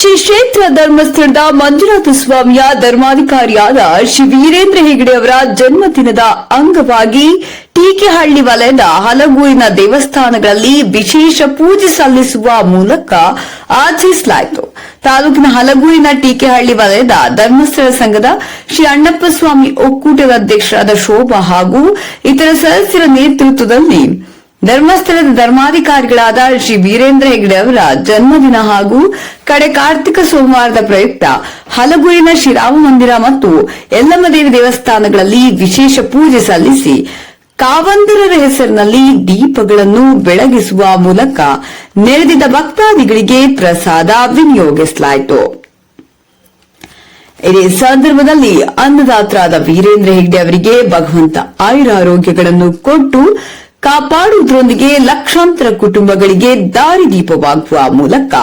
ಶ್ರೀ ಕ್ಷೇತ್ರ ಧರ್ಮಸ್ಥಳದ ಮಂಜುನಾಥ ಸ್ವಾಮಿಯ ಧರ್ಮಾಧಿಕಾರಿಯಾದ ಶ್ರೀ ವೀರೇಂದ್ರ ಹೆಗಡೆ ಅವರ ಜನ್ಮದಿನದ ಅಂಗವಾಗಿ ಟೀಕೆಹಳ್ಳಿ ವಲಯದ ಹಲಗೂರಿನ ದೇವಸ್ಥಾನಗಳಲ್ಲಿ ವಿಶೇಷ ಪೂಜೆ ಸಲ್ಲಿಸುವ ಮೂಲಕ ಆಚರಿಸಲಾಯಿತು. ತಾಲೂಕಿನ ಹಲಗೂರಿನ ಟೀಕೆಹಳ್ಳಿ ವಲಯದ ಧರ್ಮಸ್ಥಳ ಸಂಘದ ಶ್ರೀ ಅಣ್ಣಪ್ಪ ಸ್ವಾಮಿ ಒಕ್ಕೂಟದ ಅಧ್ಯಕ್ಷರಾದ ಶೋಭಾ ಹಾಗೂ ಇತರ ಸದಸ್ಯರ ನೇತೃತ್ವದಲ್ಲಿ ಧರ್ಮಸ್ಥಳದ ಧರ್ಮಾಧಿಕಾರಿಗಳಾದ ಶ್ರೀ ವೀರೇಂದ್ರ ಹೆಗಡೆ ಅವರ ಜನ್ಮದಿನ ಹಾಗೂ ಕಡೆ ಕಾರ್ತಿಕ ಸೋಮವಾರದ ಪ್ರಯುಕ್ತ ಹಲಗೂರಿನ ಶ್ರೀರಾಮ ಮಂದಿರ ಮತ್ತು ಯಲ್ಲಮ್ಮದೇವಿ ದೇವಸ್ಥಾನಗಳಲ್ಲಿ ವಿಶೇಷ ಪೂಜೆ ಸಲ್ಲಿಸಿ ಕಾವಂದರರ ಹೆಸರಿನಲ್ಲಿ ದೀಪಗಳನ್ನು ಬೆಳಗಿಸುವ ಮೂಲಕ ನೆರೆದಿದ್ದ ಭಕ್ತಾದಿಗಳಿಗೆ ಪ್ರಸಾದ ವಿನಿಯೋಗಿಸಲಾಯಿತು. ಇದೇ ಸಂದರ್ಭದಲ್ಲಿ ಅನ್ನದಾತರಾದ ವೀರೇಂದ್ರ ಹೆಗ್ಡೆ ಅವರಿಗೆ ಭಗವಂತ ಆಯುರಾರೋಗ್ಯಗಳನ್ನು ಕೊಟ್ಟು ಕಾಪಾಡುವುದರೊಂದಿಗೆ ಲಕ್ಷಾಂತರ ಕುಟುಂಬಗಳಿಗೆ ದಾರಿದೀಪವಾಗುವ ಮೂಲಕ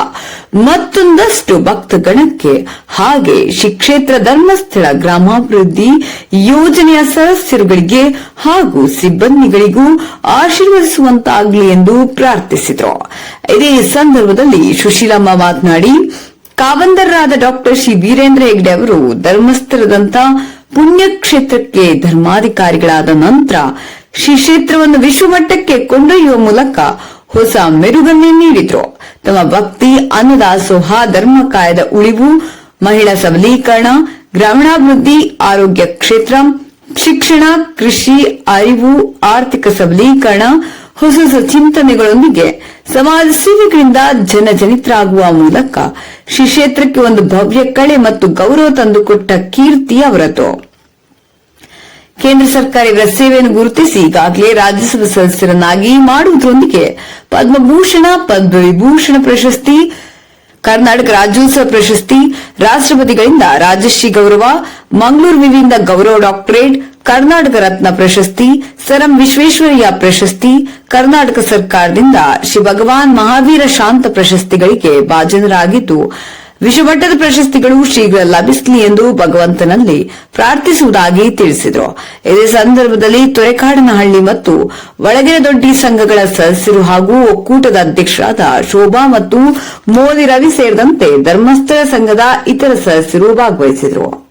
ಮತ್ತೊಂದಷ್ಟು ಭಕ್ತಗಣಕ್ಕೆ ಹಾಗೆ ಶ್ರೀ ಕ್ಷೇತ್ರ ಧರ್ಮಸ್ಥಳ ಗ್ರಾಮಾಭಿವೃದ್ಧಿ ಯೋಜನೆಯ ಸದಸ್ಯರುಗಳಿಗೆ ಹಾಗೂ ಸಿಬ್ಬಂದಿಗಳಿಗೂ ಆಶೀರ್ವದಿಸುವಂತಾಗಲಿ ಎಂದು ಪ್ರಾರ್ಥಿಸಿದರು. ಇದೇ ಸಂದರ್ಭದಲ್ಲಿ ಸುಶೀಲಮ್ಮ ಮಾತನಾಡಿ, ಕಾವಂದರಾದ ಡಾಕ್ಟರ್ ಶ್ರೀ ವೀರೇಂದ್ರ ಹೆಗ್ಡೆ ಅವರು ಧರ್ಮಸ್ಥಳದಂತ ಪುಣ್ಯಕ್ಷೇತ್ರಕ್ಕೆ ಧರ್ಮಾಧಿಕಾರಿಗಳಾದ ನಂತರ ಶ್ರೀ ಕ್ಷೇತ್ರವನ್ನು ವಿಶ್ವಮಟ್ಟಕ್ಕೆ ಕೊಂಡೊಯ್ಯುವ ಮೂಲಕ ಹೊಸ ಮೆರುಗನ್ನೇ ನೀಡಿದ್ರು. ತಮ್ಮ ಭಕ್ತಿ ಅನ್ನದಾಸೋಹ ಧರ್ಮ ಕಾಯದ ಉಳಿವು, ಮಹಿಳಾ ಸಬಲೀಕರಣ, ಗ್ರಾಮೀಣಾಭಿವೃದ್ಧಿ, ಆರೋಗ್ಯ ಕ್ಷೇತ್ರ, ಶಿಕ್ಷಣ, ಕೃಷಿ, ಅರಿವು, ಆರ್ಥಿಕ ಸಬಲೀಕರಣ, ಹೊಸ ಹೊಸ ಚಿಂತನೆಗಳೊಂದಿಗೆ ಸಮಾಜ ಸೇವೆಗಳಿಂದ ಜನಜನಿತರಾಗುವ ಮೂಲಕ ಶ್ರೀ ಕ್ಷೇತ್ರಕ್ಕೆ ಒಂದು ಭವ್ಯ ಕಳೆ ಮತ್ತು ಗೌರವ ತಂದುಕೊಟ್ಟ ಕೀರ್ತಿ ಅವರದು. ಕೇಂದ್ರ ಸರ್ಕಾರ ಇವರ ಸೇವೆಯನ್ನು ಗುರುತಿಸಿ ಈಗಾಗಲೇ ರಾಜ್ಯಸಭಾ ಸದಸ್ಯರನ್ನಾಗಿ ಮಾಡುವುದರೊಂದಿಗೆ ಪದ್ಮಭೂಷಣ, ಪದ್ಮವಿಭೂಷಣ ಪ್ರಶಸ್ತಿ, ಕರ್ನಾಟಕ ರಾಜ್ಯೋತ್ಸವ ಪ್ರಶಸ್ತಿ, ರಾಷ್ಟ್ರಪತಿಗಳಿಂದ ರಾಜಶ್ರೀ ಗೌರವ, ಮಂಗಳೂರು ವಿವಿಯಿಂದ ಗೌರವ ಡಾಕ್ಟರೇಟ್, ಕರ್ನಾಟಕ ರತ್ನ ಪ್ರಶಸ್ತಿ, ಸರಂ ವಿಶ್ವೇಶ್ವರಯ್ಯ ಪ್ರಶಸ್ತಿ, ಕರ್ನಾಟಕ ಸರ್ಕಾರದಿಂದ ಶ್ರೀ ಭಗವಾನ್ ಮಹಾವೀರ ಶಾಂತ ಪ್ರಶಸ್ತಿಗಳಿಗೆ ಭಾಜನರಾಗಿದ್ದು ವಿಶ್ವಮಟ್ಟದ ಪ್ರಶಸ್ತಿಗಳು ಶೀಘ್ರ ಲಭಿಸಲಿ ಎಂದು ಭಗವಂತನಲ್ಲಿ ಪ್ರಾರ್ಥಿಸುವುದಾಗಿ ತಿಳಿಸಿದರು. ಇದೇ ಸಂದರ್ಭದಲ್ಲಿ ತೊರೆಕಾಡನಹಳ್ಳಿ ಮತ್ತು ಒಳಗಿನ ದೊಡ್ಡಿ ಸಂಘಗಳ ಸದಸ್ಯರು ಹಾಗೂ ಒಕ್ಕೂಟದ ಅಧ್ಯಕ್ಷರಾದ ಶೋಭಾ ಮತ್ತು ಮೋದಿ ರವಿ ಸೇರಿದಂತೆ ಧರ್ಮಸ್ಥಳ ಸಂಘದ ಇತರ ಸದಸ್ಯರು ಭಾಗವಹಿಸಿದರು.